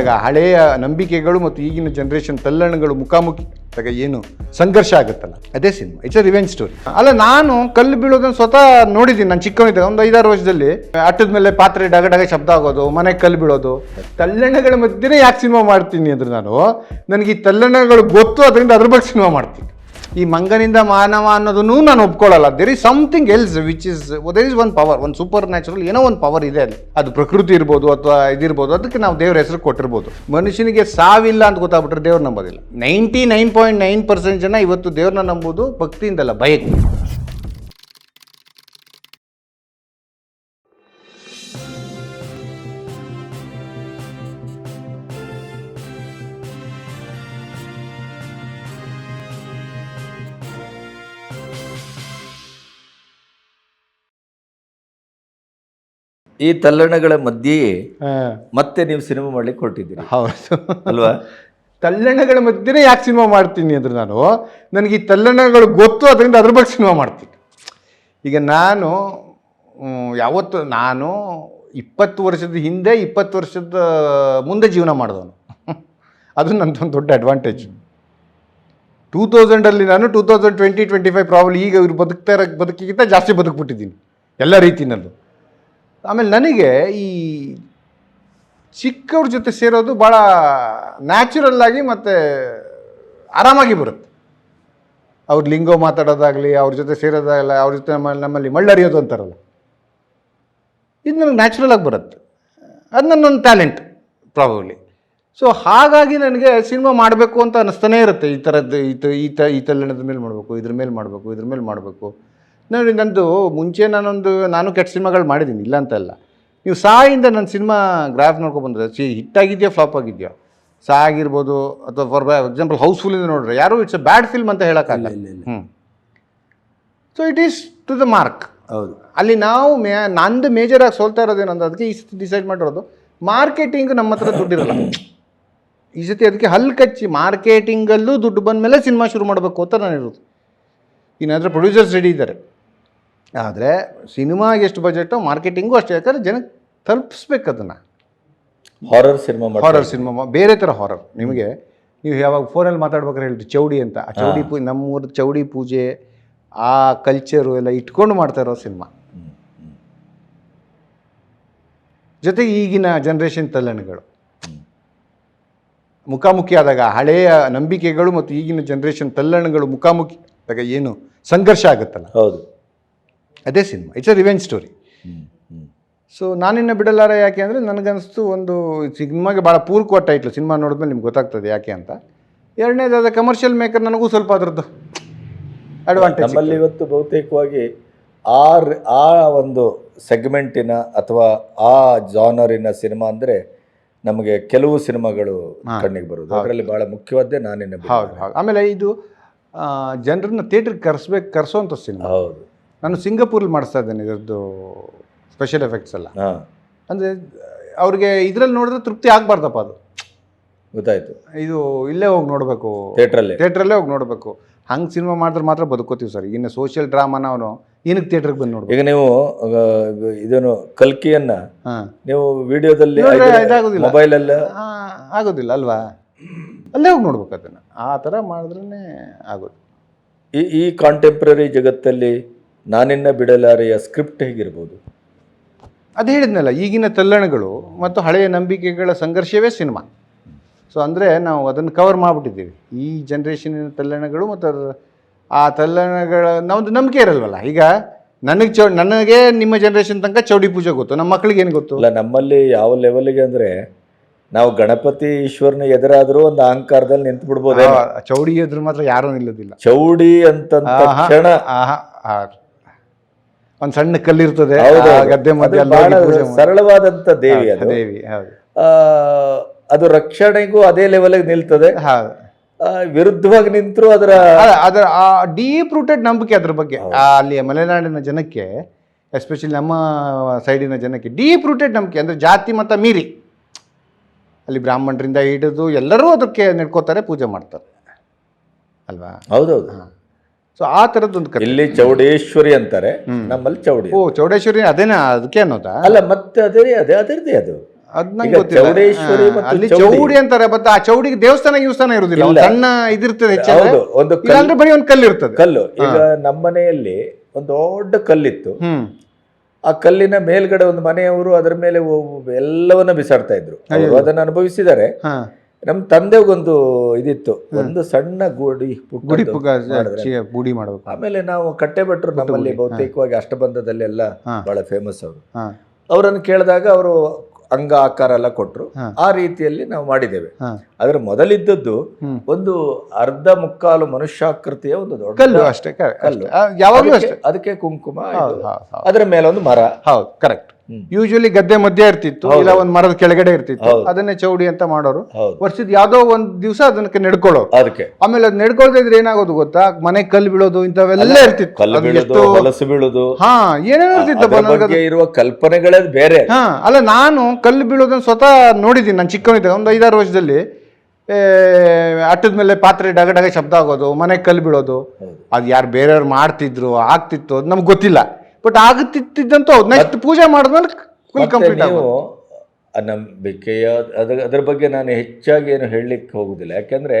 ಆಗ ಹಳೆಯ ನಂಬಿಕೆಗಳು ಮತ್ತು ಈಗಿನ ಜನರೇಷನ್ ತಲ್ಲಣಗಳು ಮುಖಾಮುಖಿ. ಆಗ ಏನು ಸಂಘರ್ಷ ಆಗುತ್ತಲ್ಲ. ಅದೇ cinema. It's a revenge story ಅಲ್ಲ, ನಾನು ಕಲ್ಲು ಬೀಳೋದನ್ನು ಸ್ವತಃ ನೋಡಿದ್ದೀನಿ. ನಾನು ಚಿಕ್ಕವನಿದ್ದಾಗ ಒಂದು ಐದಾರು ವರ್ಷದಲ್ಲಿ ಅಟ್ಟದ ಮೇಲೆ ಪಾತ್ರೆ ಡಗ ಡಗ ಶಬ್ದ ಆಗೋದು ಮನೆಗೆ ಕಲ್ಲು ಬೀಳೋದು. ತಲ್ಲಣಗಳ ಮಧ್ಯೆ ಯಾಕೆ ಸಿನಿಮಾ ಮಾಡ್ತೀನಿ ಅಂದ್ರೆ ನಾನು, ನನಗೆ ಈ ತಲ್ಲಣಗಳು ಗೊತ್ತು, ಅದರಿಂದ ಅದ್ರ ಬಗ್ಗೆ ಸಿನಿಮಾ ಮಾಡ್ತೀನಿ. ಈ ಮಂಗನಿಂದ ಮಾನವ ಅನ್ನೋದನ್ನು ನಾನು ಒಪ್ಕೊಳ್ಳಲ್ಲ. There is something else which is there is one power ಒಂದು ಸೂಪರ್ ನ್ಯಾಚುರಲ್ ಏನೋ ಒಂದು ಪವರ್ ಇದೆ ಅಲ್ಲಿ. ಅದು ಪ್ರಕೃತಿ ಇರ್ಬೋದು ಅಥವಾ ಇದಿರ್ಬೋದು, ಅದಕ್ಕೆ ನಾವು ದೇವ್ರ ಹೆಸರು ಕೊಟ್ಟಿರ್ಬೋದು. ಮನುಷ್ಯನಿಗೆ ಸಾವಿಲ್ಲ ಅಂತ ಗೊತ್ತಾಗ್ಬಿಟ್ರೆ ದೇವ್ರು ನಂಬೋದಿಲ್ಲ. Ninety nine point nine percent ಜನ ಇವತ್ತು ದೇವ್ರನ್ನ ನಂಬೋದು ಭಕ್ತಿಯಿಂದಲ್ಲ, ಭಯಕ್ಕೆ. ಈ ತಲ್ಲಣಗಳ ಮಧ್ಯೆಯೇ ಮತ್ತೆ ನೀವು ಸಿನಿಮಾ ಮಾಡ್ಲಿಕ್ಕೆ ಹೊರಟಿದ್ದೀರಿ. ಹೌದು. ಅಲ್ವಾ? ತಲ್ಲಣಗಳ ಮಧ್ಯೆ ಯಾಕೆ ಸಿನಿಮಾ ಮಾಡ್ತೀನಿ ಅಂದ್ರೆ ನಾನು ನನಗೆ ಈ ತಲ್ಲಣಗಳು ಗೊತ್ತು ಅದರಿಂದ ಅದ್ರ ಬಗ್ಗೆ ಸಿನಿಮಾ ಮಾಡ್ತೀನಿ. ಈಗ ನಾನು ಯಾವತ್ತು ನಾನು ಇಪ್ಪತ್ತು ವರ್ಷದ ಹಿಂದೆ ಇಪ್ಪತ್ತು ವರ್ಷದ ಮುಂದೆ ಜೀವನ ಮಾಡಿದವನು. ಅದು ನನ್ನದೊಂದು ದೊಡ್ಡ ಅಡ್ವಾಂಟೇಜ್ ಟೂ ತೌಸಂಡಲ್ಲಿ ನಾನು two thousand twenty twenty five problem ಈಗ ಇವ್ರು ಬದುಕ್ತಾ ಇರೋ ಬದುಕಿಗಿಂತ ಜಾಸ್ತಿ ಬದುಕ್ಬಿಟ್ಟಿದ್ದೀನಿ. ಎಲ್ಲ ರೀತಿನಲ್ಲೂ. ಆಮೇಲೆ ನನಗೆ ಈ ಚಿಕ್ಕವ್ರ ಜೊತೆ ಸೇರೋದು ಭಾಳ ನ್ಯಾಚುರಲ್ ಆಗಿ ಮತ್ತು ಆರಾಮಾಗಿ ಬರುತ್ತೆ. ಅವ್ರ ಲಿಂಗೋ ಮಾತಾಡೋದಾಗಲಿ, ಅವ್ರ ಜೊತೆ ಸೇರೋದಾಗಲ್ಲ ಅವ್ರ ಜೊತೆ ನಮ್ಮಲ್ಲಿ ನಮ್ಮಲ್ಲಿ ಮಳ್ಳರಿಯೋದು ಅಂತಾರಲ್ಲ. ಇದು ನನಗೆ ನ್ಯಾಚುರಲ್ ಆಗಿ ಬರುತ್ತೆ. ಅದು ನನ್ನೊಂದು ಟ್ಯಾಲೆಂಟ್ ಪ್ರಾಬಬ್ಲಿ ಸೊ ಹಾಗಾಗಿ ನನಗೆ ಸಿನಿಮಾ ಮಾಡಬೇಕು ಅಂತ ಅನ್ನಿಸ್ತಾನೇ ಇರುತ್ತೆ. ಈ ಥರದ್ದು, ಈ ತ ಈ ತ, ಈ ತಲ್ಲಣದ ಮೇಲೆ ಮಾಡಬೇಕು, ಇದ್ರ ಮೇಲೆ ಮಾಡಬೇಕು, ಇದ್ರ ಮೇಲೆ ಮಾಡಬೇಕು. ನೋಡಿ ನಂದು ಮುಂಚೆ ನಾನೊಂದು ನಾನು ಕೆಟ್ಟ ಸಿನಿಮಾಗಳು ಮಾಡಿದ್ದೀನಿ ಇಲ್ಲ ಅಂತಲ್ಲ ನೀವು ಸಾಯಿಂದ ನನ್ನ ಸಿನಿಮಾ ಗ್ರಾಫ್ ನೋಡ್ಕೊಬಂದ್ರೆ ಬಂದರೆ ಸಿ ಹಿಟ್ಟಾಗಿದೆಯಾ ಫ್ಲಾಪ್ ಆಗಿದೆಯಾ? ಸಾ ಆಗಿರ್ಬೋದು ಅಥವಾ ಫಾರ್ ಎಕ್ಸಾಂಪಲ್ ಹೌಸ್ಫುಲ್ಲಿಂದ ನೋಡ್ರೆ ಯಾರು ಇಟ್ಸ್ ಅ ಬ್ಯಾಡ್ ಫಿಲ್ಮ್ ಅಂತ ಹೇಳೋಕ್ಕಾಗಲ್ಲ. ಹ್ಞೂ so it is to the mark ಹೌದು. ಅಲ್ಲಿ ನಾವು ಮೇ ನಂದು ಮೇಜರಾಗಿ ಸೋಲ್ತಾ ಇರೋದೇನಂತ ಅದಕ್ಕೆ ಈ ಸತಿ ಡಿಸೈಡ್ ಮಾಡಿರೋದು ಮಾರ್ಕೆಟಿಂಗ್ ನಮ್ಮ ಹತ್ರ ದುಡ್ಡಿರಲ್ಲ ಈ ಸತಿ ಅದಕ್ಕೆ ಹಲ್ಲು ಕಚ್ಚಿ ಮಾರ್ಕೆಟಿಂಗಲ್ಲೂ ದುಡ್ಡು ಬಂದ ಮೇಲೆ ಸಿನಿಮಾ ಶುರು ಮಾಡಬೇಕು ಅಂತ ನಾನು ಇರೋದು ಇನ್ನಾದರೂ ಪ್ರೊಡ್ಯೂಸರ್ಸ್ ರೆಡಿ ಇದ್ದಾರೆ. ಆದರೆ ಸಿನಿಮಾಗೆ ಎಷ್ಟು ಬಜೆಟು ಮಾರ್ಕೆಟಿಂಗು ಅಷ್ಟೇ. ಯಾಕಂದರೆ ಜನಕ್ಕೆ ತಲುಪಿಸ್ಬೇಕು ಅದನ್ನು. ಹಾರರ್ ಸಿನಿಮಾ ಹಾರರ್ ಸಿನಿಮಾ ಬೇರೆ ಥರ ಹಾರರ್ ನಿಮಗೆ ನೀವು ಯಾವಾಗ ಫೋನಲ್ಲಿ ಮಾತಾಡ್ಬೇಕಾದ್ರೆ ಹೇಳ್ತೀವಿ ಚೌಡಿ ಅಂತ. ಆ ಚೌಡಿ ಪೂ ನಮ್ಮೂರ ಚೌಡಿ ಪೂಜೆ ಆ ಕಲ್ಚರು ಎಲ್ಲ ಇಟ್ಕೊಂಡು ಮಾಡ್ತಾ ಇರೋ ಸಿನಿಮಾ ಜೊತೆಗೆ ಈಗಿನ ಜನ್ರೇಷನ್ ತಲ್ಲಣಗಳು. ಮುಖಾಮುಖಿ ಆದಾಗ ಹಳೆಯ ನಂಬಿಕೆಗಳು ಮತ್ತು ಈಗಿನ ಜನ್ರೇಷನ್ ತಲ್ಲಣಗಳು ಮುಖಾಮುಖಿ ಆದಾಗ ಏನು ಸಂಘರ್ಷ ಆಗುತ್ತಲ್ಲ. ಹೌದು. ಅದೇ cinema. It's a revenge story. So ನಾನಿನ್ನ ಬಿಡಲಾರ ಯಾಕೆ ಅಂದರೆ ನನಗನ್ನಿಸ್ತು ಒಂದು ಸಿನಿಮಾಗೆ ಭಾಳ ಕೋ ಟೈಟ್ಲು ಸಿನಿಮಾ ನೋಡಿದ್ಮೇಲೆ ನಿಮ್ಗೆ ಗೊತ್ತಾಗ್ತದೆ ಯಾಕೆ ಅಂತ. ಎರಡನೇದಾದ ಕಮರ್ಷಿಯಲ್ ಮೇಕರ್ ನನಗೂ ಸ್ವಲ್ಪ ಅದರದ್ದು ಅಡ್ವಾಂಟೇಜ್ ನಮ್ಮಲ್ಲಿ ಇವತ್ತು ಬಹುತೇಕವಾಗಿ ಆ ಆ ಒಂದು ಸೆಗ್ಮೆಂಟಿನ ಅಥವಾ ಆ ಜಾನರಿನ ಸಿನಿಮಾ ಅಂದರೆ ನಮಗೆ ಕೆಲವು ಸಿನಿಮಾಗಳು ಕಣ್ಣಿಗೆ ಬರುವುದು. ಅದರಲ್ಲಿ ಭಾಳ ಮುಖ್ಯವಾದ್ದೇ ನಾನಿನ್ನ. ಹೌದು ಹೌದು. ಆಮೇಲೆ ಇದು ಜನರನ್ನ ಥಿಯೇಟ್ರಿಗೆ ಕರೆಸ್ಬೇಕು ಕರೆಸೋಂಥ ಸಿನಿಮಾ. ಹೌದು. ನಾನು ಸಿಂಗಪೂರಲ್ಲಿ ಮಾಡಿಸ್ತಾ ಇದ್ದೇನೆ ಇದರದ್ದು ಸ್ಪೆಷಲ್ ಎಫೆಕ್ಟ್ಸ್ ಎಲ್ಲ. ಹಾಂ. ಅಂದರೆ ಅವ್ರಿಗೆ ಇದರಲ್ಲಿ ನೋಡಿದ್ರೆ ತೃಪ್ತಿ ಆಗಬಾರ್ದಪ್ಪ ಅದು. ಗೊತ್ತಾಯ್ತು. ಇದು ಇಲ್ಲೇ ಹೋಗಿ ನೋಡಬೇಕು. ಥಿಯೇಟ್ರಲ್ಲಿ? ಥಿಯೇಟ್ರಲ್ಲೇ ಹೋಗಿ ನೋಡಬೇಕು. ಹಂಗೆ ಸಿನಿಮಾ ಮಾಡಿದ್ರೆ ಮಾತ್ರ ಬದುಕೋತೀವಿ ಸರ್. ಇನ್ನು ಸೋಷಿಯಲ್ ಡ್ರಾಮಾನ ಅವನು ಏನಕ್ಕೆ ಥಿಯೇಟ್ರಿಗೆ ಬಂದು ನೋಡಿ ಈಗ ನೀವು ಇದೇನು ಇದನ್ನು ಕಲ್ಕಿಯನ್ನ ಹಾಂ. ನೀವು ವಿಡಿಯೋದಲ್ಲಿ ನೋಡ್ರೆ ಇದಾಗೋದಿಲ್ಲ. ಮೊಬೈಲ್ ಅಲ್ಲ? ಆಗೋದಿಲ್ಲ ಅಲ್ವಾ? ಅಲ್ಲೇ ಹೋಗಿ ನೋಡ್ಬೇಕು ಅದನ್ನು. ಆ ಥರ ಮಾಡಿದ್ರೇ ಆಗೋದು. ಈ ಈ ಕಾಂಟೆಂಪ್ರರಿ ಜಗತ್ತಲ್ಲಿ ನಾನಿನ್ನ ಬಿಡಲಾರೆಯ ಸ್ಕ್ರಿಪ್ಟ್ ಹೇಗಿರ್ಬೋದು? ಅದು ಹೇಳಿದ್ನಲ್ಲ ಈಗಿನ ತಲ್ಲಣಗಳು ಮತ್ತು ಹಳೆಯ ನಂಬಿಕೆಗಳ ಸಂಘರ್ಷವೇ ಸಿನಿಮಾ. ಸೊ ಅಂದರೆ ನಾವು ಅದನ್ನು ಕವರ್ ಮಾಡಿಬಿಟ್ಟಿದ್ದೀವಿ. ಈ ಜನ್ರೇಷನಿನ ತಲ್ಲಣಗಳು ಮತ್ತು ಅದರ ಆ ತಲ್ಲಣಗಳ ನಮ್ಮದು ನಂಬಿಕೆ ಇರಲ್ವಲ್ಲ? ಈಗ ನನಗೆ ಚೌ ನನಗೆ ನಿಮ್ಮ ಜನ್ರೇಷನ್ ತನಕ ಚೌಡಿ ಪೂಜೆ ಗೊತ್ತು ನಮ್ಮ ಮಕ್ಕಳಿಗೆ ಏನು ಗೊತ್ತು? ಅಲ್ಲ ನಮ್ಮಲ್ಲಿ ಯಾವ ಲೆವೆಲ್ಗೆ ಅಂದರೆ ನಾವು ಗಣಪತಿ ಈಶ್ವರನ ಎದುರಾದರೂ ಒಂದು ಅಹಂಕಾರದಲ್ಲಿ ನಿಂತು ಬಿಡ್ಬೋದು ಚೌಡಿ ಎದುರು ಮಾತ್ರ ಯಾರೂ ನಿಲ್ಲೋದಿಲ್ಲ. ಚೌಡಿ ಅಂತ ಕ್ಷಣ. ಒಂದ್ ಸಣ್ಣ ಕಲ್ಲಿರ್ತದೆ ಗದ್ದೆ ಮಧ್ಯೆ. ಸರಳವಾದಂತ ದೇವಿ ಅದು. ದೇವಿ ಹೌದು. ಆ, ಅದು ರಕ್ಷಣೆಗೂ ಅದೇ ಲೆವೆಲ್ಗೆ ನಿಲ್ತದೆ. ವಿರುದ್ಧವಾಗಿ ನಿಂತರೂ ಅದರ ಅದ- ಅದರ ಆ ಡೀಪ್ ರೂಟೆಡ್ ನಂಬಿಕೆ ಅದ್ರ ಬಗ್ಗೆ. ಅಲ್ಲಿ ಮಲೆನಾಡಿನ ಜನಕ್ಕೆ ಎಸ್ಪೆಷಲಿ ನಮ್ಮ ಸೈಡಿನ ಜನಕ್ಕೆ ಡೀಪ್ ರೂಟೆಡ್ ನಂಬಿಕೆ ಅಂದ್ರೆ ಜಾತಿ ಮತ ಮೀರಿ. ಅಲ್ಲಿ ಬ್ರಾಹ್ಮಣರಿಂದ ಹಿಡಿದು ಎಲ್ಲರೂ ಅದಕ್ಕೆ ನಡ್ಕೋತಾರೆ ಪೂಜೆ ಮಾಡ್ತಾರೆ. ಅಲ್ವಾ? ಹೌದೌದು. ಸೊ ಆ ಥರದ್ದೊಂದು ಕಥೆ. ಇಲ್ಲಿ ಚೌಡೇಶ್ವರಿ ಅಂತಾರೆ ನಮ್ಮಲ್ಲಿ ಚೌಡಿ ಓ ಚೌಡೇಶ್ವರಿ ಅದೇನಾ ಅದಕ್ಕೆ ಅನ್ನೋದಾ? ಅಲ್ಲ ಮತ್ತೆ ಅದೇ ಅದೇ ಅದರದೇ ಅದು. ಅದ್ ನಂಗೆ ಚೌಡೇಶ್ವರಿ ಅಲ್ಲಿ ಚೌಡಿ. ಅಂತಾರೆ ಮತ್ತೆ ಆ ಚೌಡಿಗೆ ದೇವಸ್ಥಾನ ಗಿವಸ್ಥಾನ ಇಲ್ಲ. ಸಣ್ಣ ಇದಿರ್ತದೆ ಹೌದು ಒಂದು ಇಲ್ಲಾಂದ್ರೆ ಬರೀ ಒಂದು ಕಲ್ಲು. ಇರ್ತದೆ ಕಲ್ಲು ಈಗ ನಮ್ಮನೆಯಲ್ಲಿ ಒಂದು ದೊಡ್ಡ ಕಲ್ಲಿತ್ತು. ಆ ಕಲ್ಲಿನ ಮೇಲ್ಗಡೆ ಒಂದು ಮನೆಯವರು ಅದರ ಮೇಲೆ ಎಲ್ಲವನ್ನ ಬಿಸಾಡ್ತಾ ಇದ್ರು. ಅದನ್ನ ಅನುಭವಿಸಿದರೆ ಅನುಭವಿಸಿದ್ದಾರೆ ನಮ್ಮ ತಂದೆಗೊಂದು ಇದಿತ್ತು ಒಂದು ಸಣ್ಣ ಗುಡಿ ಗುಡಿ ಗುಡಿ ಮಾಡ್ಬೇಕು. ಆಮೇಲೆ ನಾವು ಕಟ್ಟೆ ಭಟ್ರು ನಮ್ಮಲ್ಲಿ ಬಹುತೇಕವಾಗಿ ಅಷ್ಟಬಂಧದಲ್ಲೆಲ್ಲ ಎಲ್ಲ ಬಹಳ ಫೇಮಸ್ ಅವರು. ಅವರನ್ನು ಕೇಳಿದಾಗ ಅವರು ಅಂಗ ಆಕಾರ ಎಲ್ಲ ಕೊಟ್ಟರು ಆ ರೀತಿಯಲ್ಲಿ ನಾವು ಮಾಡಿದ್ದೇವೆ. ಅದರ ಮೊದಲಿದ್ದದ್ದು ಒಂದು ಅರ್ಧ ಮುಕ್ಕಾಲು ಮನುಷ್ಯಾಕೃತಿಯ ಒಂದು ದೊಡ್ಡ ಕಲ್ಲು ಅಷ್ಟೇ ಕಲ್ಲು. ಅಷ್ಟೇ. ಅದಕ್ಕೆ- ಕುಂಕುಮ ಅದರ ಮೇಲೆ ಒಂದು ಮರ. ಹೌದು ಕರೆಕ್ಟ್. ಯೂಶಲಿ ಗದ್ದೆ ಮಧ್ಯೆ ಇರ್ತಿತ್ತು ಇಲ್ಲ ಒಂದ್ ಮರದ ಕೆಳಗಡೆ ಇರ್ತಿತ್ತು. ಅದನ್ನೇ ಚೌಡಿ ಅಂತ ಮಾಡೋರು. ವರ್ಷದ ಯಾವ್ದೋ ಒಂದ್ ದಿವಸ ಅದನ್ನ ನೆಡ್ಕೊಳ್ಳೋರು. ಅದಕ್ಕೆ. ಆಮೇಲೆ ಅದ್ ನೆಡ್ಕೊಳ್ತಾ ಇದ್ರೆ ಏನಾಗೋದು ಗೊತ್ತಾ? ಮನೆ ಕಲ್ಲು ಬೀಳೋದು ಇಂಥವೆಲ್ಲ ಇರ್ತಿತ್ತು. ಹೊಲಸು ಬೀಳೋದು. ಹಾ ಏನೇನೋ ಇರ್ತಿತ್ತು ಇರುವ ಕಲ್ಪನೆಗಳೇ ಬೇರೆ. ಹಾ ಅಲ್ಲ ನಾನು ಕಲ್ಲು ಬೀಳೋದನ್ನ ಸ್ವತಃ ನೋಡಿದ್ದೀನಿ ನಾನು ಚಿಕ್ಕವನಿದ್ದೆ ಒಂದು ಐದಾರು ವರ್ಷದಲ್ಲಿ ಅಟ್ಟದ ಮೇಲೆ ಪಾತ್ರೆ ಡಗ ಡಗ ಶಬ್ದ ಆಗೋದು ಮನೆ ಕಲ್ಲು ಬೀಳೋದು. ಅದು ಯಾರು ಬೇರೆಯವ್ರು ಮಾಡ್ತಿದ್ರು ಆಗ್ತಿತ್ತು ಅದು ನಮ್ಗೆ ಗೊತ್ತಿಲ್ಲ. ಬಟ್ ಆಗುತ್ತಿದ್ದಂತೂ ಹೌದು. ನೆಕ್ಸ್ಟ್ ಪೂಜೆ ಮಾಡಿದ್ಮೇಲೆ ಫುಲ್ ಕಂಪ್ಲೀಟ್ ನೀವು ನಂಬಿಕೆಯ ಅದ್ರ ಅದ್ರ ಬಗ್ಗೆ ನಾನು ಹೆಚ್ಚಾಗಿ ಏನು ಹೇಳಲಿಕ್ಕೆ ಹೋಗುದಿಲ್ಲ. ಯಾಕಂದ್ರೆ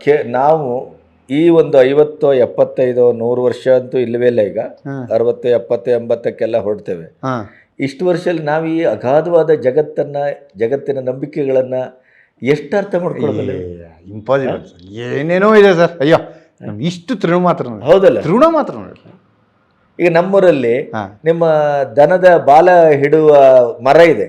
ಕೆ ನಾವು ಈ ಒಂದು ಐವತ್ತು ಎಪ್ಪತ್ತೈದು ನೂರು ವರ್ಷ ಅಂತೂ ಇಲ್ಲವೇ ಇಲ್ಲ ಈಗ. ಅರವತ್ತು ಎಪ್ಪತ್ತು ಎಂಬತ್ತಕ್ಕೆಲ್ಲ ಹೊರಡ್ತೇವೆ. ಹಾ. ಇಷ್ಟು ವರ್ಷದಲ್ಲಿ ನಾವು ಈ ಅಗಾಧವಾದ ಜಗತ್ತನ್ನ ಜಗತ್ತಿನ ನಂಬಿಕೆಗಳನ್ನ ಎಷ್ಟು ಅರ್ಥ ಮಾಡ್ಕೊಳ್ಳೋದಿಲ್ಲ ಇಂಪಾಸಿಬಲ್ ಏನೇನೋ ಇದೆ ಸರ್. ಅಯ್ಯೋ ನಮ್ಗೆ ಇಷ್ಟು ತೃಣ ಮಾತ್ರ ಹೌದಲ್ಲ? ತೃಣ ಮಾತ್ರ ನೋಡಿ ಈಗ ನಮ್ಮೂರಲ್ಲಿ ನಿಮ್ಮ ದನದ ಬಾಲ ಹಿಡುವ ಮರ ಇದೆ.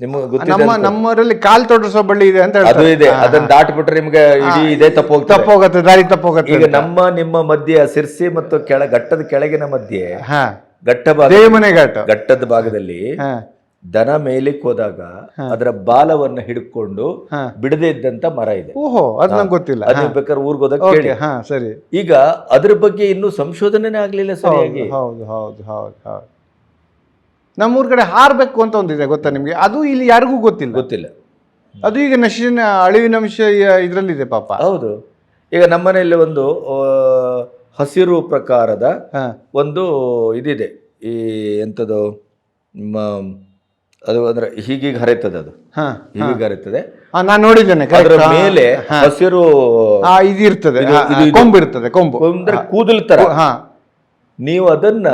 ನಿಮಗೆ ನಮ್ಮ ನಮ್ಮೂರಲ್ಲಿ ಕಾಲ್ ತೊಡಸೋ ಬಳ್ಳಿ ಇದೆ ಅಂತ ಅದು ಇದೆ. ಅದನ್ನ ದಾಟ್ಬಿಟ್ರೆ ನಿಮ್ಗೆ ಇಡೀ ಇದೇ ತಪ್ಪು ಹೋಗ್ತದೆ ತಪ್ಪೋಗತ್ತೆ ದಾರಿ ತಪ್ಪೋಗತ್ತೆ ಈಗ ನಮ್ಮ ನಿಮ್ಮ ಮಧ್ಯೆ ಸಿರ್ಸಿ ಮತ್ತು ಕೆಳ ಘಟ್ಟದ ಕೆಳಗಿನ ಮಧ್ಯೆ ಹಾ. ಘಟ್ಟ ಭಾಗ ಘಟ್ಟದ ಭಾಗದಲ್ಲಿ ದನ ಮೇಲಕ್ಕೆ ಹೋದಾಗ ಅದರ ಬಾಲವನ್ನ ಹಿಡ್ಕೊಂಡು. ಬಿಡದೇ ಇದ್ದಂತ ಮರ ಇದೆ. ಓಹೋ ಅದು ನಂಗೆ ಗೊತ್ತಿಲ್ಲ. ಅದು ಬೇಕಾದ್ರೆ ಊರ್ಗ್ ಹೋದಾಗ ಕೇಳಿ. ಹಾ ಸರಿ. ಈಗ ಅದ್ರ ಬಗ್ಗೆ ಇನ್ನೂ ಸಂಶೋಧನೆ ಆಗ್ಲಿಲ್ಲ ಸರಿಯಾಗಿ. ಹೌದು ಹೌದು ಹೌದು ಹೌದು ನಮ್ಮೂರ್ ಕಡೆ ಹಾರ್ಬೇಕು ಅಂತ ಒಂದಿದೆ ಗೊತ್ತಾ ನಿಮ್ಗೆ? ಅದು ಇಲ್ಲಿ ಯಾರಿಗೂ ಗೊತ್ತಿಲ್ಲ. ಗೊತ್ತಿಲ್ಲ. ಅದು ಈಗ ನಶಿನ ಅಳಿವಿನ ಅಂಶ ಇದರಲ್ಲಿದೆ ಪಾಪ. ಹೌದು. ಈಗ ನಮ್ಮನೆಯಲ್ಲಿ ಒಂದು ಹಸಿರು ಪ್ರಕಾರದ ಒಂದು ಇದಿದೆ. ಈ ಎಂಥದ್ದು ಅದು ಅಂದ್ರೆ ಹೀಗೀಗ ಹರಿತದೆ ಅದು. ಹಾ ಹೀಗೀಗ ಹರಿತದೆ. ನಾನು ನೋಡಿದ್ದೇನೆ ಅದರ ಮೇಲೆ ಹಸಿರು ಆ ಇದು ಇರ್ತದೆ. ಕೊಂಬು ಇರ್ತದೆ ಕೊಂಬು. ಅಂದ್ರೆ ಕೂದಲು ತರ. ಹಾ. ನೀವು ಅದನ್ನ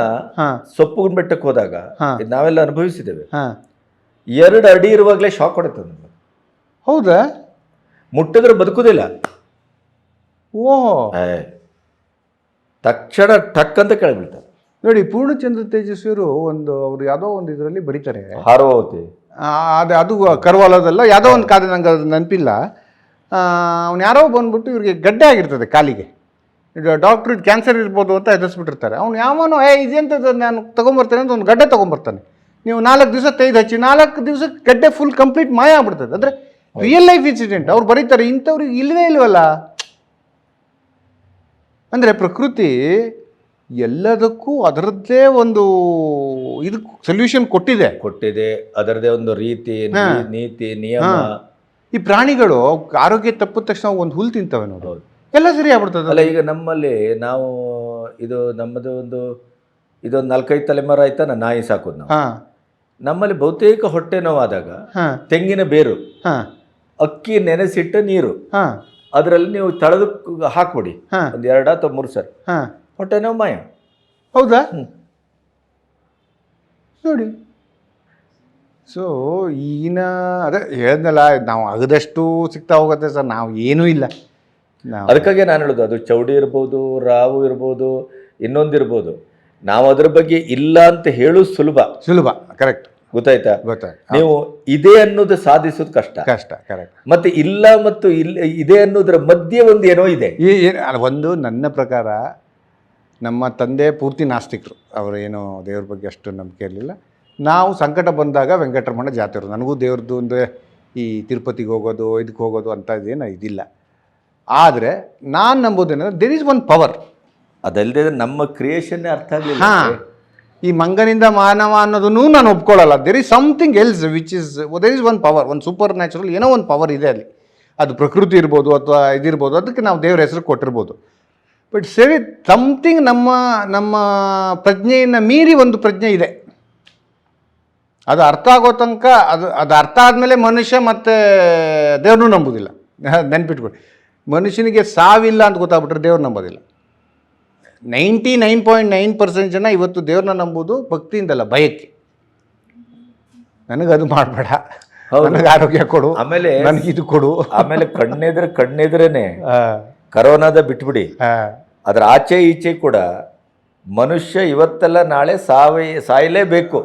ಸೊಪ್ಪು ಬೆಟ್ಟಕ್ಕೆ ಹೋದಾಗ ನಾವೆಲ್ಲ ಅನುಭವಿಸಿದ್ದೇವೆ. ಹಾ. ಎರಡು ಅಡಿ ಇರುವಾಗಲೇ ಶಾಕ್ ನಮ್ಗೆ. ಹೌದಾ? ಮುಟ್ಟಿದ್ರೆ ಬದುಕುದಿಲ್ಲ. ಓ ತಕ್ಷಣ ಟಕ್ ಅಂತ ಕೆಳಬೀಳ್ತಾರೆ ನೋಡಿ ಪೂರ್ಣಚಂದ್ರ ತೇಜಸ್ವಿಯವರು ಒಂದು ಅವರು ಯಾವುದೋ ಒಂದು ಇದರಲ್ಲಿ ಬರೀತಾರೆ. ಹಾರೋತಿ ಆ, ಅದು ಅದು ಕರ್ವಾಲೋದಲ್ಲ ಯಾವುದೋ ಒಂದು ಕಾದ ನಂಗೆ ಅದು ನೆನಪಿಲ್ಲ. ಅವ್ನು ಯಾರೋ ಬಂದ್ಬಿಟ್ಟು ಇವ್ರಿಗೆ ಗಡ್ಡೆ ಆಗಿರ್ತದೆ ಕಾಲಿಗೆ. ಡಾಕ್ಟ್ರ್ ಕ್ಯಾನ್ಸರ್ ಇರ್ಬೋದು ಅಂತ ಎದುರಿಸ್ಬಿಟ್ಟಿರ್ತಾರೆ ಅವ್ನು ಯಾವನೋ ಏ ಇದೆಂತ ನಾನು ತೊಗೊಂಬರ್ತೇನೆ ಅಂತ ಒಂದು ಗಡ್ಡೆ ತೊಗೊಂಬರ್ತಾನೆ. ನೀವು ನಾಲ್ಕು ದಿವಸ ತೆಗೆದು ಹಚ್ಚಿ ನಾಲ್ಕು ದಿವಸಕ್ಕೆ ಗಡ್ಡೆ ಫುಲ್ ಕಂಪ್ಲೀಟ್ ಮಾಯ ಆಗ್ಬಿಡ್ತದೆ. ಅಂದರೆ ರಿಯಲ್ ಲೈಫ್ ಇನ್ಸಿಡೆಂಟ್ ಅವ್ರು ಬರೀತಾರೆ ಇಂಥವ್ರಿಗೆ ಇಲ್ಲವೇ ಇಲ್ವಲ್ಲ? ಅಂದರೆ ಪ್ರಕೃತಿ ಎಲ್ಲದಕ್ಕೂ ಅದರದ್ದೇ ಒಂದು ಇದು ಸೊಲ್ಯೂಷನ್ ಕೊಟ್ಟಿದೆ. ಕೊಟ್ಟಿದೆ. ಅದರದೇ ಒಂದು ರೀತಿ ನೀ- ನೀತಿ ನಿಯಮ. ಈ ಪ್ರಾಣಿಗಳು ಆರೋಗ್ಯ ತಪ್ಪಿದ ತಕ್ಷಣ ಒಂದು ಹುಲ್ ತಿಂತವೆ ನೋಡಿ. ಹೌದು. ಎಲ್ಲ ಸರಿ ಆಗ್ಬಿಡ್ತದೆ. ಅಲ್ಲ ಈಗ ನಮ್ಮಲ್ಲಿ ನಾವು ಇದು ನಮ್ಮದು ಒಂದು ಇದೊಂದು ನಾಲ್ಕೈದು ತಲೆಮಾರು ಆಯ್ತಾ ನಾ ನಾಯಿ ಸಾಕೋದು ನಾವು. ಹಾ. ನಮ್ಮಲ್ಲಿ ಬಹುತೇಕ ಹೊಟ್ಟೆ ನೋವಾದಾಗ ಹಾ. ತೆಂಗಿನ ಬೇರು ಹಾ. ಅಕ್ಕಿ ನೆನೆಸಿಟ್ಟ ನೀರು. ಹಾ. ಅದರಲ್ಲಿ ನೀವು ತಳೆದು ಹಾಕ್ಬಿಡಿ. ಹಾ. ಒಂದು ಎರಡು ಅಥವಾ ಮೂರು ಸರ್. ಹಾ. ಹೊಟ್ಟೆ ನೋವು ಮಾಯ? ಹೌದಾ? ನೋಡಿ. ಸೊ ಈಗಿನ ಅದೇ ಹೇಳ್ದಲ್ಲ ನಾವು ಅಗದಷ್ಟು ಸಿಗ್ತಾ ಹೋಗುತ್ತೆ ಸರ್ ನಾವು ಏನೂ ಇಲ್ಲ. ಅದಕ್ಕಾಗಿ ನಾನು ಹೇಳೋದು ಅದು ಚೌಡಿ ಇರ್ಬೋದು ರಾವು ಇರ್ಬೋದು ಇನ್ನೊಂದಿರ್ಬೋದು ನಾವು ಅದ್ರ ಬಗ್ಗೆ ಇಲ್ಲ ಅಂತ ಹೇಳೋದು ಸುಲಭ. ಸುಲಭ ಕರೆಕ್ಟ್ ಗೊತ್ತಾಯ್ತಾ? ಗೊತ್ತಾಯ್ತು. ನೀವು ಇದೆ ಅನ್ನೋದು ಸಾಧಿಸೋದು ಕಷ್ಟ. ಕಷ್ಟ ಕರೆಕ್ಟ್ ಮತ್ತೆ ಇಲ್ಲ ಮತ್ತು ಇಲ್ಲ ಇದೆ ಅನ್ನೋದ್ರ ಮಧ್ಯೆ ಒಂದು ಏನೋ ಇದೆ. ಒಂದು ನನ್ನ ಪ್ರಕಾರ ನಮ್ಮ ತಂದೆ ಪೂರ್ತಿ ನಾಸ್ತಿಕರು. ಅವರು ಏನು ದೇವ್ರ ಬಗ್ಗೆ ಅಷ್ಟು ನಂಬಿಕೆ ಇರಲಿಲ್ಲ. ನಾವು ಸಂಕಟ ಬಂದಾಗ ವೆಂಕಟರಮಣ ಜಾತಿರು ನನಗೂ ದೇವ್ರದ್ದು ಒಂದು ಈ ತಿರುಪತಿಗೆ ಹೋಗೋದು ಇದಕ್ಕೆ ಹೋಗೋದು ಅಂತ ಇದೇನು ಇದಿಲ್ಲ. ಆದರೆ ನಾನು ನಂಬೋದೇನಂದ್ರೆ ದೇರ್ ಈಸ್ ಒನ್ ಪವರ್ ಅದಲ್ಲದೆ ನಮ್ಮ ಕ್ರಿಯೇಷನ್ ಅರ್ಥ ಆಗಲಿಲ್ಲ ಹಾಂ. ಈ ಮಂಗನಿಂದ ಮಾನವ ಅನ್ನೋದನ್ನು ನಾನು ಒಪ್ಕೊಳ್ಳಲ್ಲ. There is something else which is there is one power ಒಂದು ಸೂಪರ್ ನ್ಯಾಚುರಲ್ ಏನೋ ಒಂದು ಪವರ್ ಇದೆ ಅಲ್ಲಿ. ಅದು ಪ್ರಕೃತಿ ಇರ್ಬೋದು ಅಥವಾ ಇದಿರ್ಬೋದು. ಅದಕ್ಕೆ ನಾವು ದೇವ್ರ ಹೆಸರು ಕೊಟ್ಟಿರ್ಬೋದು. ಬಟ್ ಸರಿ ಸಮಥಿಂಗ್ ನಮ್ಮ ನಮ್ಮ ಪ್ರಜ್ಞೆಯನ್ನು ಮೀರಿ ಒಂದು ಪ್ರಜ್ಞೆ ಇದೆ. ಅದು ಅರ್ಥ ಆಗೋ ತನಕ ಅದು ಅದು ಅರ್ಥ ಆದಮೇಲೆ ಮನುಷ್ಯ ಮತ್ತು ದೇವ್ರನ್ನೂ ನಂಬೋದಿಲ್ಲ. ನೆನ್ಪಿಟ್ಕೊಳ್ಳಿ ಮನುಷ್ಯನಿಗೆ ಸಾವಿಲ್ಲ ಅಂತ ಗೊತ್ತಾಗ್ಬಿಟ್ರೆ ದೇವ್ರು ನಂಬೋದಿಲ್ಲ. Ninety nine point nine percent ಜನ ಇವತ್ತು ದೇವ್ರನ್ನ ನಂಬೋದು ಭಕ್ತಿಯಿಂದಲ್ಲ ಭಯಕ್ಕೆ. ನನಗದು ಮಾಡಬೇಡ. ನನಗೆ ಆರೋಗ್ಯ ಕೊಡು. ಆಮೇಲೆ ನನಗೆ ಇದು ಕೊಡು. ಆಮೇಲೆ ಕಣ್ಣೆದ್ರೆ ಕಣ್ಣೆದ್ರೇನೆ ಕರೋನಾದ ಬಿಟ್ಬಿಡಿ. ಅದ್ರ ಆಚೆ ಈಚೆ ಕೂಡ ಮನುಷ್ಯ ಇವತ್ತೆಲ್ಲ ನಾಳೆ ಸಾವೇ ಸಾಯಲೇಬೇಕು.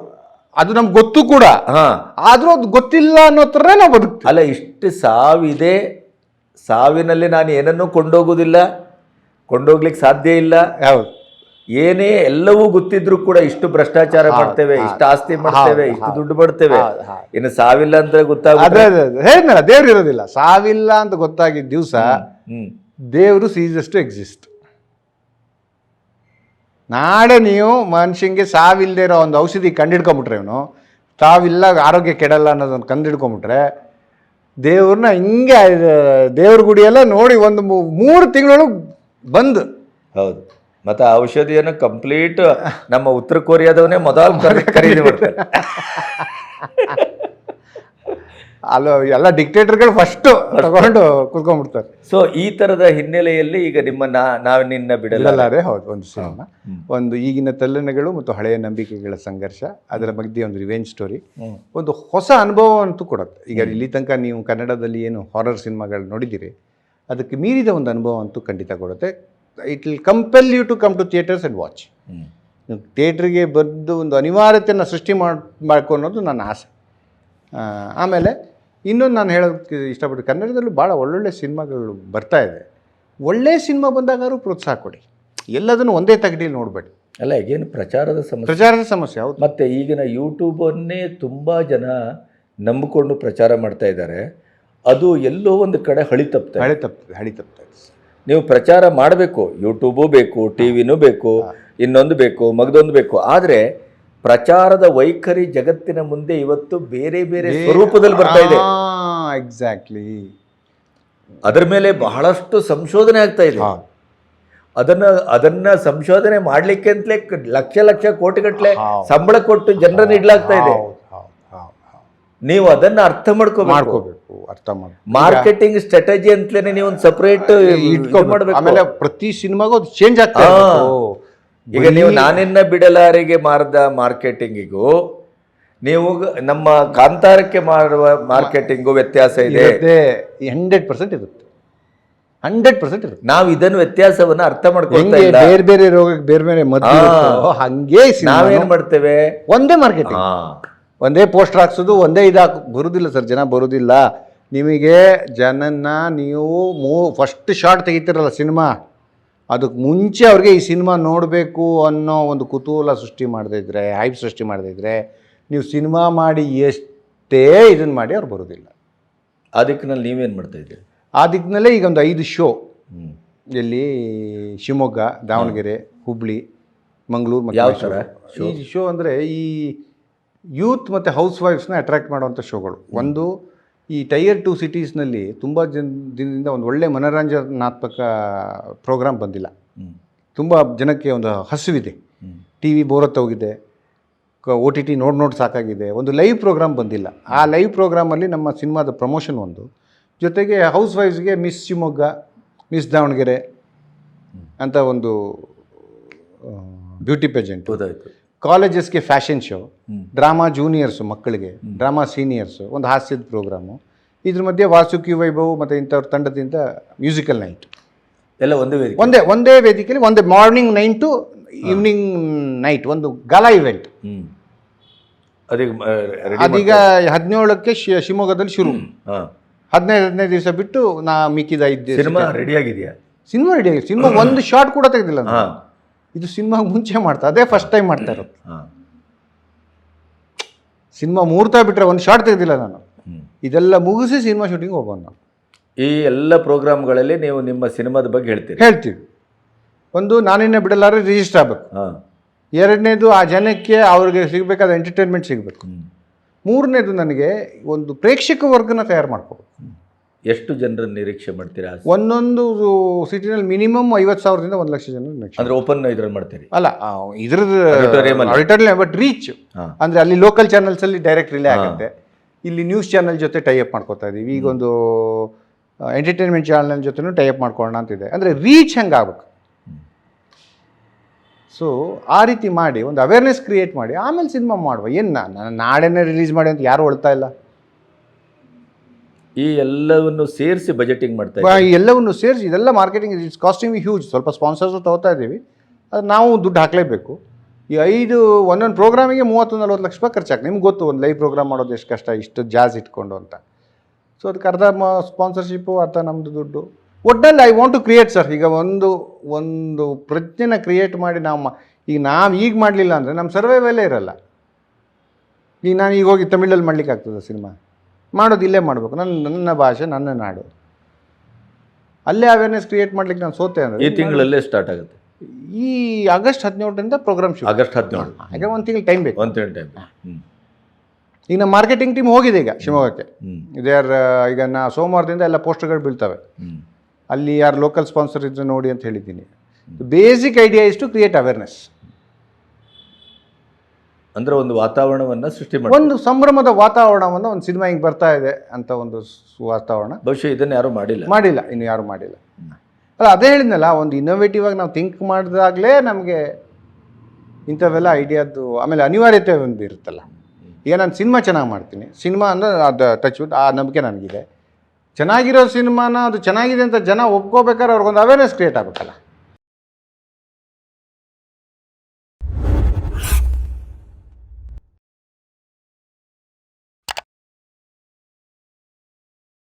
ಅದು ನಮ್ಗೆ ಗೊತ್ತು ಕೂಡ. ಹಾಂ. ಆದರೂ ಅದು ಗೊತ್ತಿಲ್ಲ ಅನ್ನೋ ಥರ ನಾವು ಬದುಕ್ತೀವಿ. ಅಲ್ಲ ಇಷ್ಟು ಸಾವಿದೆ ಸಾವಿನಲ್ಲಿ ನಾನು ಏನನ್ನೂ ಕೊಂಡೋಗೋದಿಲ್ಲ ಕೊಂಡೋಗ್ಲಿಕ್ಕೆ ಸಾಧ್ಯ ಇಲ್ಲ. ಹೌದು. ಏನೇ ಎಲ್ಲವೂ ಗೊತ್ತಿದ್ರೂ ಕೂಡ ಇಷ್ಟು ಭ್ರಷ್ಟಾಚಾರ ಮಾಡ್ತೇವೆ ಇಷ್ಟು ಆಸ್ತಿ ಮಾಡ್ತೇವೆ ಇಷ್ಟು ದುಡ್ಡು ಮಾಡ್ತೇವೆ. ಇನ್ನು ಸಾವಿಲ್ಲ ಅಂತ ಅದೇ ಹೇಳಿದ್ನಲ್ಲ ದೇವ್ರು ಇರೋದಿಲ್ಲ. ಸಾವಿಲ್ಲ ಅಂತ ಗೊತ್ತಾಗಿದ್ದ ದಿವಸ ಹ್ಮ್ ದೇವರು ಸೀಸಸ್ ಟು ಎಕ್ಸಿಸ್ಟ್ ನಾಳೆ ನೀವು ಮನುಷ್ಯಂಗೆ ಸಾವಿಲ್ಲದೆ ಇರೋ ಒಂದು ಔಷಧಿ ಕಂಡಿಡ್ಕೊಂಬಿಟ್ರೆ ಇವನು ತಾವಿಲ್ಲ ಆರೋಗ್ಯ ಕೆಡಲ್ಲ ಅನ್ನೋದನ್ನು ಕಂಡಿಡ್ಕೊಂಬಿಟ್ರೆ ದೇವ್ರನ್ನ ಹಿಂಗೆ ದೇವ್ರ ಗುಡಿಯೆಲ್ಲ ನೋಡಿ ಒಂದು ಮೂರು ತಿಂಗಳೊಳಗೆ ಬಂದು. ಹೌದು. ಮತ್ತು ಆ ಔಷಧಿಯನ್ನು ಕಂಪ್ಲೀಟ್ ನಮ್ಮ ಉತ್ತರ ಕೊರಿಯಾದವನೇ ಮೊದಲು ಖರೀ- ಖರೀದಿ ಮಾಡ್ತಾರೆ ಅಲ್ಲ ಎಲ್ಲ ಡಿಕ್ಟೇಟರ್ಗಳು ಫಸ್ಟು ತಗೊಂಡು ಕುತ್ಕೊಂಡ್ಬಿಡ್ತಾರೆ. ಸೊ ಈ ತರದ ಹಿನ್ನೆಲೆಯಲ್ಲಿ ಈಗ ನಿಮ್ಮ ನಾವು ನಿನ್ನ ಬಿಡಲ್ಲ. ಬಿಡಲಾರೆ ಹೌದು ಒಂದು ಸಿನಿಮಾ. ಒಂದು ಈಗಿನ ತಲ್ಲಣಗಳು ಮತ್ತು ಹಳೆಯ ನಂಬಿಕೆಗಳ ಸಂಘರ್ಷ ಅದರ ಮಧ್ಯೆ ಒಂದು ರಿವೆಂಜ್ ಸ್ಟೋರಿ ಒಂದು ಹೊಸ ಅನುಭವ ಅಂತೂ ಕೊಡುತ್ತೆ. ಈಗ ಇಲ್ಲಿ ತನಕ ನೀವು ಕನ್ನಡದಲ್ಲಿ ಏನು ಹಾರರ್ ಸಿನಿಮಾಗಳು ನೋಡಿದ್ದೀರಿ ಅದಕ್ಕೆ ಮೀರಿದ ಒಂದು ಅನುಭವ ಅಂತೂ ಖಂಡಿತ ಕೊಡುತ್ತೆ. It will compel you to come to theatres and watch. ಥಿಯೇಟ್ರಿಗೆ ಬಂದು ಒಂದು ಅನಿವಾರ್ಯತೆಯನ್ನು ಸೃಷ್ಟಿ ಮಾಡಿ ಮಾಡ್ಕೊಳೋದು ಅನ್ನೋದು ನನ್ನ ಆಸೆ. ಆಮೇಲೆ ಇನ್ನೊಂದು ನಾನು ಹೇಳೋಕ್ಕೆ ಇಷ್ಟಪಟ್ಟು ಕನ್ನಡದಲ್ಲೂ ಭಾಳ ಒಳ್ಳೊಳ್ಳೆ ಸಿನಿಮಾಗಳು ಬರ್ತಾ ಇದೆ. ಒಳ್ಳೆ ಸಿನಿಮಾ ಬಂದಾಗಾದ್ರೂ ಪ್ರೋತ್ಸಾಹ ಕೊಡಿ. ಎಲ್ಲದನ್ನು ಒಂದೇ ತಗಡಿಯಲ್ಲಿ ನೋಡಬೇಡಿ. ಅಲ್ಲ ಈಗೇನು ಪ್ರಚಾರದ ಸಮಸ್ಯೆ. ಪ್ರಚಾರದ ಸಮಸ್ಯೆ ಹೌದು. ಮತ್ತು ಈಗಿನ ಯೂಟ್ಯೂಬನ್ನೇ ತುಂಬ ಜನ ನಂಬಿಕೊಂಡು ಪ್ರಚಾರ ಮಾಡ್ತಾ ಇದ್ದಾರೆ. ಅದು ಎಲ್ಲೋ ಒಂದು ಕಡೆ ಹಳಿ ತಪ್ತದೆ ಹಳಿ ತಪ್ಪಿದೆ ಹಳಿ ತಪ್ತದೆ. ನೀವು ಪ್ರಚಾರ ಮಾಡಬೇಕು. ಯೂಟ್ಯೂಬು ಬೇಕು ಟಿ ವಿನೂ ಬೇಕು ಇನ್ನೊಂದು ಬೇಕು ಮಗದೊಂದು ಬೇಕು. ಆದರೆ ಪ್ರಚಾರದ ವೈಖರಿ ಜಗತ್ತಿನ ಮುಂದೆ ಇವತ್ತು ಬೇರೆ ಬೇರೆ ಸ್ವರೂಪದಲ್ಲಿ ಬರ್ತಾ ಇದೆ. ಎಕ್ಸಾಕ್ಟ್ಲಿ ಅದರ ಮೇಲೆ ಬಹಳಷ್ಟು ಸಂಶೋಧನೆ ಆಗ್ತಾ ಇದೆ. ಅದನ್ನ ಅದನ್ನ ಸಂಶೋಧನೆ ಮಾಡ್ಲಿಕ್ಕೆ ಅಂತಲೇ ಲಕ್ಷ ಲಕ್ಷ ಕೋಟಿಗಟ್ಟಲೆ. ಸಂಬಳ ಕೊಟ್ಟು ಜನರನ್ನು ಇಡ್ಲಾಗ್ತಾ ಇದೆ. ನೀವು ಅದನ್ನ ಅರ್ಥ ಮಾಡ್ಕೋಬೇಕು. ಅರ್ಥ ಮಾಡಿ ಮಾರ್ಕೆಟಿಂಗ್ ಸ್ಟ್ರಾಟಜಿ ಅಂತಲೇ ನೀವು ಒಂದು ಸೆಪರೇಟ್ ಮಾಡಬೇಕು. ಆಮೇಲೆ ಪ್ರತಿ ಸಿನಿಮಾಗೂ ಅದು ಚೇಂಜ್ ಆಗ್ತಾ. ಈಗ ನೀವು ನಾನಿನ್ನ ಬಿಡಲಾರಿಗೆ ಮಾರದ ಮಾರ್ಕೆಟಿಂಗಿಗೂ ನೀವು ನಮ್ಮ ಕಾಂತಾರಕ್ಕೆ ಮಾಡುವ ಮಾರ್ಕೆಟಿಂಗು ವ್ಯತ್ಯಾಸ ಇದೆ. ಹಂಡ್ರೆಡ್ ಪರ್ಸೆಂಟ್ ಇರುತ್ತೆ. ಹಂಡ್ರೆಡ್ ಪರ್ಸೆಂಟ್ ಇರುತ್ತೆ. ನಾವು ಇದನ್ನು ವ್ಯತ್ಯಾಸವನ್ನ ಅರ್ಥ ಮಾಡ್ಕೊಳ್ತಾ ಇಲ್ಲ. ಬೇರೆ ಬೇರೆ ರೋಗಕ್ಕೆ ಬೇರೆ ಬೇರೆ ಮದ್ದು ಹಂಗೆ ನಾವೇನ್ ಮಾಡ್ತೇವೆ? ಒಂದೇ ಮಾರ್ಕೆಟಿಂಗ್. ಒಂದೇ ಪೋಸ್ಟರ್ ಹಾಕ್ಸೋದು ಒಂದೇ ಇದು ಹಾಕ್ ಬರುದಿಲ್ಲ ಸರ್ ಜನ ಬರುದಿಲ್ಲ. ನಿಮಗೆ ಜನನ್ನ ನೀವು ಮೂ ಫಸ್ಟ್ ಶಾರ್ಟ್ ತೆಗಿತಿರಲ್ಲ ಸಿನಿಮಾ. ಅದಕ್ಕೆ ಮುಂಚೆ ಅವ್ರಿಗೆ ಈ ಸಿನಿಮಾ ನೋಡಬೇಕು ಅನ್ನೋ ಒಂದು ಕುತೂಹಲ ಸೃಷ್ಟಿ ಮಾಡದೇ ಇದ್ರೆ ಹೈಪ್ ಸೃಷ್ಟಿ ಮಾಡದೇ ಇದ್ರೆ ನೀವು ಸಿನಿಮಾ ಮಾಡಿ ಎಷ್ಟೇ ಇದನ್ನು ಮಾಡಿ ಅವ್ರು ಬರೋದಿಲ್ಲ. ಆ ದಿಕ್ಕಿನಲ್ಲಿ ನೀವೇನು ಮಾಡ್ತಾ ಇದ್ದೀರಿ? ಆ ದಿಕ್ಕಿನಲ್ಲೇ ಈಗ ಒಂದು ಐದು ಶೋ ಇಲ್ಲಿ ಶಿವಮೊಗ್ಗ ದಾವಣಗೆರೆ ಹುಬ್ಳಿ ಮಂಗಳೂರು ಮತ್ತು ಈ ಶೋ ಅಂದರೆ ಈ ಯೂತ್ ಮತ್ತು ಹೌಸ್ ವೈಫ್ಸ್ನ ಅಟ್ರಾಕ್ಟ್ ಮಾಡುವಂಥ ಶೋಗಳು ಒಂದು ಈ ಟೈಯರ್ ಟು ಸಿಟೀಸ್ನಲ್ಲಿ ತುಂಬ ಜನ ದಿನದಿಂದ ಒಂದು ಒಳ್ಳೆ ಮನೋರಂಜನಾತ್ಮಕ ಪ್ರೋಗ್ರಾಮ್ ಬಂದಿಲ್ಲ. ತುಂಬ ಜನಕ್ಕೆ ಒಂದು ಹಸುವಿದೆ. ಟಿ ವಿ ಬೋರತ್ ಹೋಗಿದೆ. ಒ ಟಿ ಟಿ ನೋಡಿ ನೋಡಿ ಸಾಕಾಗಿದೆ. ಒಂದು ಲೈವ್ ಪ್ರೋಗ್ರಾಮ್ ಬಂದಿಲ್ಲ. ಆ ಲೈವ್ ಪ್ರೋಗ್ರಾಮಲ್ಲಿ ನಮ್ಮ ಸಿನಿಮಾದ ಪ್ರಮೋಷನ್ ಒಂದು. ಜೊತೆಗೆ ಹೌಸ್ ವೈಫ್ಸ್ಗೆ ಮಿಸ್ ಶಿವಮೊಗ್ಗ ಮಿಸ್ ದಾವಣಗೆರೆ ಅಂತ ಒಂದು ಬ್ಯೂಟಿ ಪೇಜೆಂಟ್ ಗೊತ್ತಾಯ್ತು. ಕಾಲೇಜಸ್ಗೆ ಫ್ಯಾಷನ್ ಶೋ ಡ್ರಾಮಾ ಜೂನಿಯರ್ಸು ಮಕ್ಕಳಿಗೆ ಡ್ರಾಮಾ ಸೀನಿಯರ್ಸು ಒಂದು ಹಾಸ್ಯದ ಪ್ರೋಗ್ರಾಮು ಇದ್ರ ಮಧ್ಯೆ ವಾಸುಕಿ ವೈಭವ್ ಮತ್ತು ಇಂಥವ್ರ ತಂಡದಿಂದ ಮ್ಯೂಸಿಕಲ್ ನೈಟ್ ಎಲ್ಲ ಒಂದೇ ವೇದಿಕೆ. ಒಂದೇ ಒಂದೇ ವೇದಿಕೆಯಲ್ಲಿ ಒಂದೇ morning nine to evening night ಒಂದು ಗಲಾ ಇವೆಂಟ್ ಅದೀಗ ಹದಿನೇಳಕ್ಕೆ ಶಿವಮೊಗ್ಗದಲ್ಲಿ ಶುರು. ಹದಿನೈದು ಹದಿನೈದು ದಿವಸ ಬಿಟ್ಟು ನಾ ಮಿಕ್ಕಿದ ಇದ್ದೆ ಸಿನಿಮಾ ರೆಡಿ ಆಗಿದೆಯಾ? ಸಿನಿಮಾ ರೆಡಿ ಆಗಿದೆ ಸಿನಿಮಾ ಒಂದು ಶಾರ್ಟ್ ಕೂಡ ತೆಗೆದಿಲ್ಲ ಇದು ಸಿನಿಮಾ ಮುಂಚೆ ಮಾಡ್ತಾ ಅದೇ ಫಸ್ಟ್ ಟೈಮ್ ಮಾಡ್ತಾ ಇರೋದು. ಹಾ. ಸಿನಿಮಾ ಮುಹೂರ್ತ ಬಿಟ್ಟರೆ ಒಂದು ಶಾರ್ಟ್ ತೆಗೆದಿಲ್ಲ ನಾನು. ಇದೆಲ್ಲ ಮುಗಿಸಿ ಸಿನಿಮಾ ಶೂಟಿಂಗ್ ಹೋಗೋಣ ನಾನು. ಈ ಎಲ್ಲ ಪ್ರೋಗ್ರಾಮ್ಗಳಲ್ಲಿ ನೀವು ನಿಮ್ಮ ಸಿನಿಮಾದ ಬಗ್ಗೆ ಹೇಳ್ತೀರಿ? ಹೇಳ್ತೀವಿ. ಒಂದು ನಾನಿನ್ನ ಬಿಡಲಾರೆ ರಿಜಿಸ್ಟರ್ ಆಗಬೇಕು. ಹಾ. ಎರಡನೇದು ಆ ಜನಕ್ಕೆ ಅವ್ರಿಗೆ ಸಿಗಬೇಕಾದ ಎಂಟರ್ಟೈನ್ಮೆಂಟ್ ಸಿಗಬೇಕು. ಮೂರನೇದು ನನಗೆ ಒಂದು ಪ್ರೇಕ್ಷಕ ವರ್ಗನ ತಯಾರು ಮಾಡ್ಕೋಬೇಕು. ಎಷ್ಟು ಜನರನ್ನು ನಿರೀಕ್ಷೆ ಮಾಡ್ತೀರಾ? ಒಂದೊಂದು ಸಿಟಿನಲ್ಲಿ ಮಿನಿಮಮ್ ಐವತ್ತು ಸಾವಿರದಿಂದ ಒಂದು ಲಕ್ಷ ಜನ ನಿರೀಕ್ಷೆ ಅಂದ್ರೆ ಓಪನ್ ಇದ್ರಲ್ಲಿ ಮಾಡ್ತೀರಿ? ಅಲ್ಲ ಇದ್ರದ್ದು ಬಟ್ ರೀಚ್. ಅಂದ್ರೆ ಅಲ್ಲಿ ಲೋಕಲ್ ಚಾನಲ್ಸ್ ಅಲ್ಲಿ ಡೈರೆಕ್ಟ್ ರಿಲೇ ಆಗುತ್ತೆ. ಇಲ್ಲಿ ನ್ಯೂಸ್ ಚಾನಲ್ ಜೊತೆ ಟೈ ಅಪ್ ಮಾಡ್ಕೋತಾ ಇದೀವಿ. ಈಗ ಒಂದು ಎಂಟರ್ಟೈನ್ಮೆಂಟ್ ಚಾನಲ್ ಜೊತೆನೂ ಟೈ ಅಪ್ ಮಾಡ್ಕೊಳ್ಳೋಣ ಅಂತಿದೆ ಅಂದರೆ ರೀಚ್ ಹೆಂಗೆ ಆಗ್ಬೇಕು? ಸೊ ಆ ರೀತಿ ಮಾಡಿ ಒಂದು ಅವೇರ್ನೆಸ್ ಕ್ರಿಯೇಟ್ ಮಾಡಿ ಆಮೇಲೆ ಸಿನಿಮಾ ಮಾಡುವ. ಏನು ನಾನು ನಾಳೆನೇ ರಿಲೀಸ್ ಮಾಡಿ ಅಂತ ಯಾರು ಹೊಳ್ತಾ ಇಲ್ಲ? ಈ ಎಲ್ಲವನ್ನು ಸೇರಿಸಿ ಬಜೆಟಿಂಗ್ ಮಾಡ್ತಾ ಇದ್ದೀವಿ. ಈ ಎಲ್ಲವನ್ನು ಸೇರಿಸಿ ಇದೆಲ್ಲ ಮಾರ್ಕೆಟಿಂಗ್ ಇಟ್ಸ್ ಕಾಸ್ಟಿಂಗ್ ಹ್ಯೂಜ್ ಸ್ವಲ್ಪ ಸ್ಪಾನ್ಸರ್ಸು ತಗೋತಾ ಇದ್ದೀವಿ. ಅದು ನಾವು ದುಡ್ಡು ಹಾಕಲೇಬೇಕು. ಈ ಐದು ಒಂದೊಂದು ಪ್ರೋಗ್ರಾಮಿಗೆ ಮೂವತ್ತು ನಲ್ವತ್ತು ಲಕ್ಷ ರೂಪಾಯಿ ಖರ್ಚಾಗ್ತದೆ. ನಿಮ್ಗೆ ಗೊತ್ತು ಒಂದು ಲೈವ್ ಪ್ರೋಗ್ರಾಮ್ ಮಾಡೋದು ಎಷ್ಟು ಕಷ್ಟ ಇಷ್ಟು ಜಾಸ್ ಇಟ್ಕೊಂಡು ಅಂತ. ಸೊ ಅದಕ್ಕೆ ಅರ್ಧ ಸ್ಪಾನ್ಸರ್ಶಿಪ್ಪು ಅರ್ಧ ನಮ್ಮದು ದುಡ್ಡು. ಒಟ್ಟಲ್ಲಿ I want to create sir ಈಗ ಒಂದು ಒಂದು ಪ್ರಜ್ಞೆನ ಕ್ರಿಯೇಟ್ ಮಾಡಿ ನಾವು ಮಾ- ಈಗ ನಾವು ಈಗ ಮಾಡಲಿಲ್ಲ ಅಂದರೆ ನಮ್ಮ ಸರ್ವೈವಲ್ಲೇ ಇರಲ್ಲ. ಈಗ ನಾನು ಈಗ ಹೋಗಿ ತಮಿಳಲ್ಲಿ ಮಾಡ್ಲಿಕ್ಕೆ ಆಗ್ತದೆ ಸಿನಿಮಾ? ಮಾಡೋದು ಇಲ್ಲೇ ಮಾಡಬೇಕು. ನನ್ನ ನನ್ನ ಭಾಷೆ ನನ್ನ ನಾಡು. ಅಲ್ಲೇ ಅವೇರ್ನೆಸ್ ಕ್ರಿಯೇಟ್ ಮಾಡ್ಲಿಕ್ಕೆ ನಾನು ಸೋತೆ ಈ ಅಂದರೆ ತಿಂಗಳಲ್ಲೇ ಸ್ಟಾರ್ಟ್ ಆಗುತ್ತೆ. ಈ ಆಗಸ್ಟ್ ಹದಿನೇಳರಿಂದ ಪ್ರೋಗ್ರಾಮ್ ಶುರು. ಆಗಸ್ಟ್ ಹದಿನೇಳು. ಹಾಗೆ ಒಂದು ತಿಂಗಳು ಟೈಮ್ ಬೇಕು. ಒಂದು ತಿಂಗಳು ಟೈಮ್ ಈಗ ನಮ್ಮ ಮಾರ್ಕೆಟಿಂಗ್ ಟೀಮ್ ಹೋಗಿದೆ ಈಗ ಶಿವಮೊಗ್ಗಕ್ಕೆ. ಇದೇ ಈಗ ನಾ ಸೋಮವಾರದಿಂದ ಎಲ್ಲ ಪೋಸ್ಟರ್ಗಳು ಬೀಳ್ತವೆ. ಅಲ್ಲಿ ಯಾರು ಲೋಕಲ್ ಸ್ಪಾನ್ಸರ್ ಇದ್ರೆ ನೋಡಿ ಅಂತ ಹೇಳಿದ್ದೀನಿ. Basic idea is to create awareness ಅಂದ್ರೆ ಒಂದು ವಾತಾವರಣವನ್ನ ಸೃಷ್ಟಿ ಮಾಡಿ ಒಂದು ಸಂಭ್ರಮದ ವಾತಾವರಣವನ್ನು ಒಂದು ಸಿನಿಮಾ ಹಿಂಗೆ ಬರ್ತಾ ಇದೆ ಅಂತ ಒಂದು ವಾತಾವರಣ. ಬಹುಶಃ ಇದನ್ನ ಯಾರು ಮಾಡಿಲ್ಲ. ಮಾಡಿಲ್ಲ ಇನ್ನು ಯಾರು ಮಾಡಿಲ್ಲ. ಅಲ್ಲ ಅದೇ ಹೇಳಿದ್ನಲ್ಲ ಒಂದು ಇನ್ನೋವೇಟಿವ್ ಆಗಿ ನಾವು ಥಿಂಕ್ ಮಾಡಿದಾಗಲೇ ನಮಗೆ ಇಂಥವೆಲ್ಲ ಐಡಿಯಾದ್ದು ಆಮೇಲೆ ಅನಿವಾರ್ಯತೆ ಒಂದು ಇರುತ್ತಲ್ಲ. ಈಗ ನಾನು ಸಿನಿಮಾ ಚೆನ್ನಾಗಿ ಮಾಡ್ತೀನಿ. ಸಿನಿಮಾ ಅಂದರೆ ಅದು ಟಚ್ ಆ ನಂಬಿಕೆ ನನಗಿದೆ. ಚೆನ್ನಾಗಿರೋ ಸಿನಿಮಾನ ಅದು ಚೆನ್ನಾಗಿದೆ ಅಂತ ಜನ ಒಪ್ಕೋಬೇಕಾದ್ರೆ ಅವ್ರಿಗೊಂದು ಅವೇರ್ನೆಸ್ ಕ್ರಿಯೇಟ್ ಆಗಬೇಕಲ್ಲ.